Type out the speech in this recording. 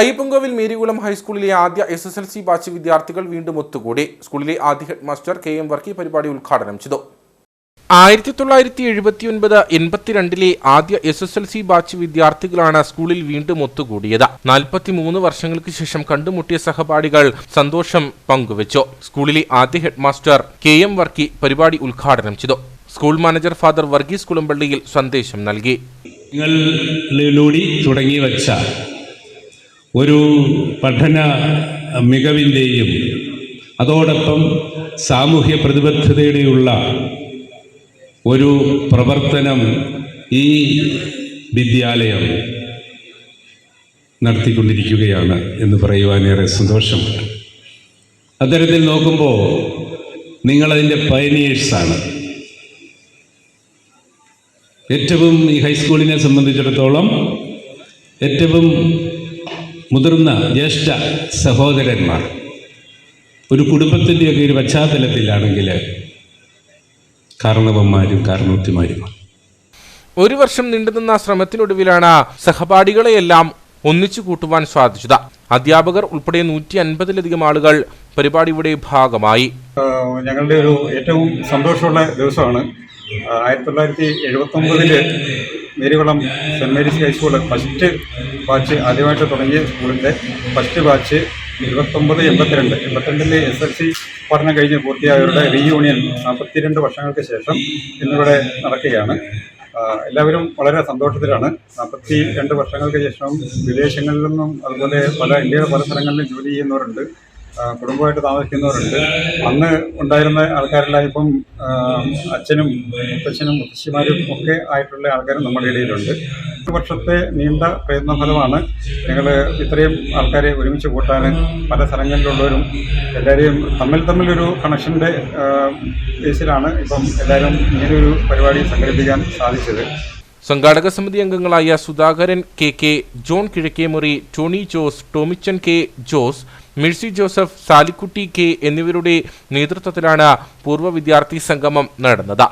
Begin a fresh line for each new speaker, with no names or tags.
അയ്യപ്പൻകോവിൽ മേരികുളം ഹൈസ്കൂളിലെ ആദ്യ S S L C batch വിദ്യാർത്ഥികൾ വീണ്ടും ഒത്തുകൂടി. സ്കൂളിലെ ആദ്യ head master K M Varkey പരിപാടി ഉദ്ഘാടനം ചെയ്തു. ആയിരത്തി തൊള്ളായിരത്തി എഴുപത്തിയൊൻപത് എൺപത്തിരണ്ടിലെ ആദ്യ S S L C batch വിദ്യാർത്ഥികളാണ് സ്കൂളിൽ വീണ്ടും ഒത്തുകൂടിയത്. നാൽപ്പത്തിമൂന്ന് വർഷങ്ങൾക്ക് ശേഷം കണ്ടുമുട്ടിയ സഹപാഠികൾ സന്തോഷം പങ്കുവച്ചു. സ്കൂളിലെ ആദ്യ head master K M Varkey പരിപാടി ഉദ്ഘാടനം ചെയ്തു. സ്കൂൾ മാനേജർ ഫാദർ വർഗീസ് കുളമ്പള്ളിയിൽ സന്ദേശം നൽകി.
തുടങ്ങി വച്ച ഒരു പഠന മികവിന്റെയും അതോടൊപ്പം സാമൂഹ്യ പ്രതിബദ്ധതയുടെയുള്ള ഒരു പ്രവർത്തനം ഈ വിദ്യാലയം നടത്തിക്കൊണ്ടിരിക്കുകയാണ് എന്ന് പറയുവാനേറെ സന്തോഷമുണ്ട്. അത്തരത്തിൽ നോക്കുമ്പോൾ നിങ്ങളതിന്റെ പയനിയേഴ്സാണ് ഏറ്റവും ഈ ഹൈസ്കൂളിനെ സംബന്ധിച്ചിടത്തോളം ഏറ്റവും മുതിർന്ന ജ്യേഷ്ഠ സഹോദരന്മാർ. ഒരു കുടുംബത്തിന്റെയൊക്കെ ഒരു പശ്ചാത്തലത്തിലാണെങ്കിൽ കാരണവന്മാരും കാരണവത്തിമാരുമാണ്
ഒരു വർഷം നീണ്ടുനിന്ന ശ്രമത്തിനൊടുവിലാണ് സഹപാഠികളെയെല്ലാം ഒന്നിച്ചു കൂട്ടുവാൻ സാധിച്ചത്. അധ്യാപകർ ഉൾപ്പെടെ നൂറ്റി അൻപതിലധികം ആളുകൾ പരിപാടിയുടെ ഭാഗമായി.
ഞങ്ങളുടെ ഒരു ഏറ്റവും സന്തോഷമുള്ള ദിവസമാണ്. ആയിരത്തി തൊള്ളായിരത്തി എഴുപത്തി ഒമ്പതിൽ Marykulam Saint Mary's high school first batch ആദ്യമായിട്ട് തുടങ്ങിയ സ്കൂളിന്റെ ഫസ്റ്റ് ബാച്ച് ഇരുപത്തൊമ്പത് എൺപത്തിരണ്ട്. എൺപത്തിരണ്ടിലെ എസ് എൽ സി പഠനം കഴിഞ്ഞ് പൂർത്തിയായവരുടെ റീയൂണിയൻ നാൽപ്പത്തിരണ്ട് വർഷങ്ങൾക്ക് ശേഷം ഇന്നിവിടെ നടക്കുകയാണ്. എല്ലാവരും വളരെ സന്തോഷത്തിലാണ്. നാൽപ്പത്തി രണ്ട് വർഷങ്ങൾക്ക് ശേഷം വിദേശങ്ങളിൽ നിന്നും അതുപോലെ പല ഇന്ത്യയുടെ പല സ്ഥലങ്ങളിലും ജോലി ചെയ്യുന്നവരുണ്ട്. കുടുംബമായിട്ട് താമസിക്കുന്നവരുണ്ട്. അന്ന് ഉണ്ടായിരുന്ന ആൾക്കാരെല്ലാം ഇപ്പം അച്ഛനും മുത്തച്ഛനും മുത്തശ്ശിമാരും ഒക്കെ ആയിട്ടുള്ള ആൾക്കാരും നമ്മുടെ ഇടയിലുണ്ട്. പത്ത് വർഷത്തെ നീണ്ട പ്രയത്നഫലമാണ് ഞങ്ങൾ ഇത്രയും ആൾക്കാരെ ഒരുമിച്ച് കൂട്ടാൻ പല സ്ഥലങ്ങളിലുള്ളവരും എല്ലാവരെയും തമ്മിൽ തമ്മിലൊരു കണക്ഷന്റെ ബേസിലാണ് ഇപ്പം എല്ലാവരും ഇങ്ങനെയൊരു പരിപാടി സംഘടിപ്പിക്കാൻ സാധിച്ചത്.
സംഘാടക സമിതി അംഗങ്ങളായ Sudhakaran K K John Kizhakkemuri Tony Jose Tomichan K Jose Mercy Joseph Salikutty K എന്നിവരുടെ നേതൃത്വത്തിലാണ് പൂർവ വിദ്യാർത്ഥി സംഗമം നടന്നത്.